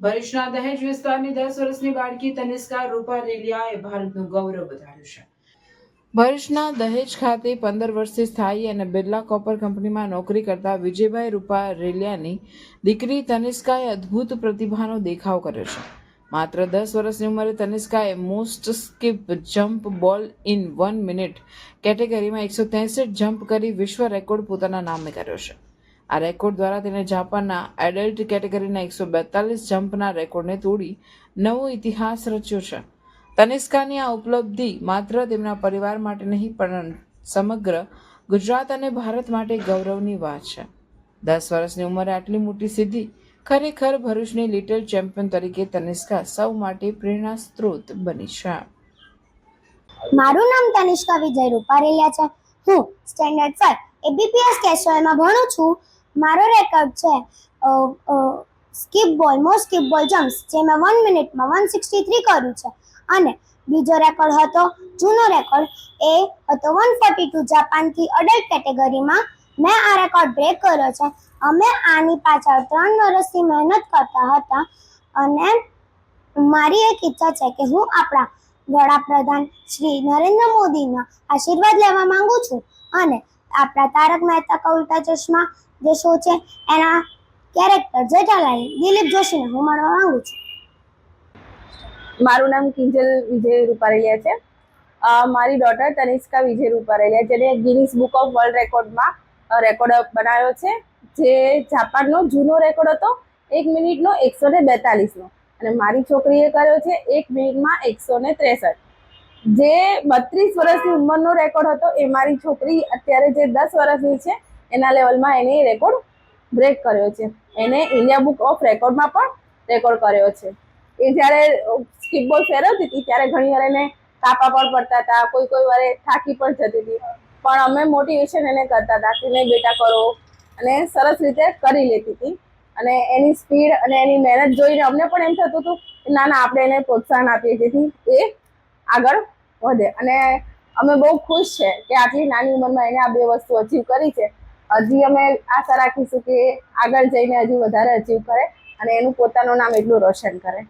ભરૂચના દહેજ વિસ્તારની દસ વર્ષની બાળકી તનિષ્કા રૂપા રેલિયાએ ભારતનું ગૌરવ વધાર્યું છે. ભરૂચના દહેજ ખાતે પંદર વર્ષથી સ્થાયી અને બિરલા કોપર કંપનીમાં નોકરી કરતા વિજયભાઈ રૂપા રેલિયાની દીકરી તનિષ્કાએ અદ્ભુત પ્રતિભાનો દેખાવ કર્યો છે. માત્ર દસ વર્ષની ઉંમરે તનિષ્કાએ most skip jump ball in one minute કેટેગરીમાં એકસો જમ્પ કરી વિશ્વ રેકોર્ડ પોતાના નામે કર્યો છે. આ રેકોર્ડ દ્વારા તેને જાપાનના એડલ્ટ કેટેગરીના એકસો બેતાલીસ જમ્પના રેકોર્ડને તોડી નવો ઇતિહાસ રચ્યો છે. તનિષ્કાની આ ઉપલબ્ધિ માત્ર તેમના પરિવાર માટે નહીં, પણ સમગ્ર ગુજરાત અને ભારત માટે ગૌરવની વાત છે. દસ વર્ષની ઉંમરે આટલી મોટી સિદ્ધિ ખરેખર ભરૂચની લિટલ ચેમ્પિયન તરીકે તનિષ્કા સૌ માટે પ્રેરણા સ્ત્રોત બની છે. મારું નામ તનિષ્કા વિજય રૂપારેલિયા છે. હું સ્ટેન્ડર્ડ ફાઈવ એબીપીએસ કેશોલમાં ભણું છું. મારો રેકોર્ડ છે સ્કીપ બોલ મોસ્ટ સ્કીપ બોલ જમ્પ્સ જે મેં વન મિનિટમાં વન સિક્સટી થ્રી કર્યું છે. અને બીજો રેકોર્ડ હતો, જૂનો રેકોર્ડ એ હતો વન ફોર્ટી ટુ જાપાનથી અડલ્ટ કેટેગરીમાં મેં આ રેકોર્ડ બ્રેક કર્યો છે. અમે આની પાછળ ત્રણ વર્ષથી મહેનત કરતા હતા અને મારી એક ઈચ્છા છે કે હું આપણા વડાપ્રધાન શ્રી નરેન્દ્ર મોદીના આશીર્વાદ લેવા માંગુ છું. અને આપણા તારક મહેતા કા ઉલ્ટા ચશ્મા જે શો છે, એના કેરેક્ટર જેઠાલાલ દિલીપ જોશીને હું મળવા માંગુ છું. મારું નામ કિંજલ વિજય રૂપારેલિયા છે. મારી ડોટર તનિષ્કા વિજય રૂપારેલિયા જેને ગિનિસ બુક ઓફ વર્લ્ડ રેકોર્ડમાં રેકોર્ડ બનાવ્યો છે. જે જાપાનનો જૂનો રેકોર્ડ હતો, એક મિનિટનો એકસો ને બેતાલીસનો. અને મારી છોકરીએ કર્યો છે એક મિનિટમાં એકસો ને ત્રેસઠ. જે બત્રીસ વર્ષની ઉંમરનો રેકોર્ડ હતો એ મારી છોકરી અત્યારે જે દસ વર્ષની છે, એના લેવલમાં એને રેકોર્ડ બ્રેક કર્યો છે. એને ઇન્ડિયા બુક ઓફ રેકોર્ડમાં પણ રેકોર્ડ કર્યો છે. એ જ્યારે સ્કીપબોલ ફેરવતી હતી, ત્યારે ઘણી વાર એને કાપા પણ પડતા હતા, કોઈ કોઈ વારે થાકી પણ જતી હતી. પણ અમે મોટિવેશન એને કરતા હતા કે નહીં બેટા કરો. અને સરસ રીતે કરી લેતી હતી. અને એની સ્પીડ અને એની મહેનત જોઈને અમને પણ એમ થતું હતું ના ના, આપણે એને પ્રોત્સાહન આપીએ જેથી એ આગળ વધે. અને અમે બહુ ખુશ છે કે આટલી નાની ઉંમરમાં એને આ બે વસ્તુ અચીવ કરી છે. હજી અમે આશા રાખીશું કે આગળ જઈને હજી વધારે અચીવ કરે અને એનું પોતાનું નામ એટલું રોશન કરે.